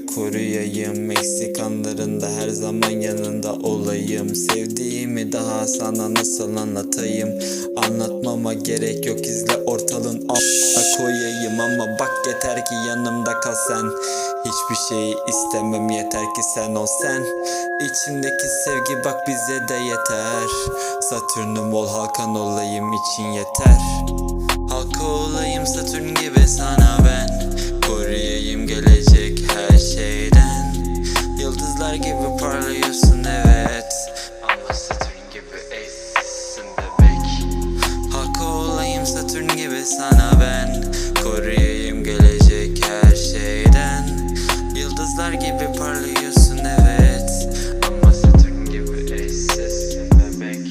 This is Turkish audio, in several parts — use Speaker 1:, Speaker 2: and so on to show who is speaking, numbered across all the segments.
Speaker 1: koruyayım Eksik anlarında her zaman yanında olayım. Sevdiğimi daha sana nasıl anlatayım? Anlatmama gerek yok izle ortalığın a**a koyayım. Ama bak yeter ki yanımda kal sen. Hiçbir şeyi istemem yeter ki sen ol sen. İçimdeki sevgi bak bize de yeter. Satürn'üm ol Hakan olayım için yeter. Halka olayım Satürn gibi sana ben Yıldızlar gibi parlıyorsun evet. Ama Satürn gibi eşsizsin bebek.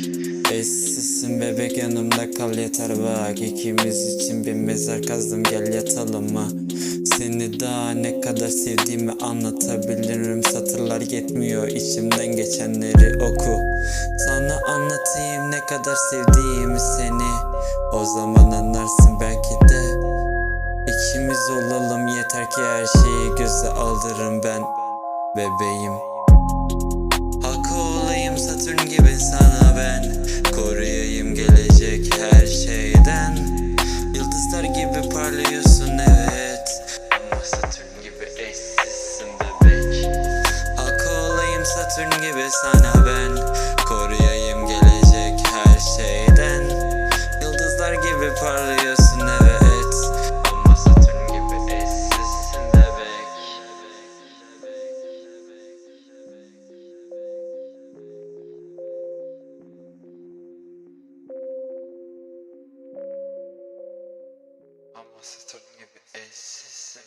Speaker 1: Eşsizsin bebek yanımda kal yeter bak. İkimiz için bir mezar kazdım gel yatalım mı Seni daha ne kadar sevdiğimi anlatabilirim. Satırlar yetmiyor içimden geçenleri oku. Sana anlatayım ne kadar sevdiğimi seni. O zaman anlarsın belki de İkimiz olalım yeter ki her şeyi göze aldırırım ben Bebeğim. Halka olayım Satürn gibi sana ben. Koruyayım gelecek her şeyden. Yıldızlar gibi parlıyorsun evet. Ama Satürn gibi eşsizsin bebek. Halka olayım Satürn gibi sana ben Sıtırın gibi eşsizsin.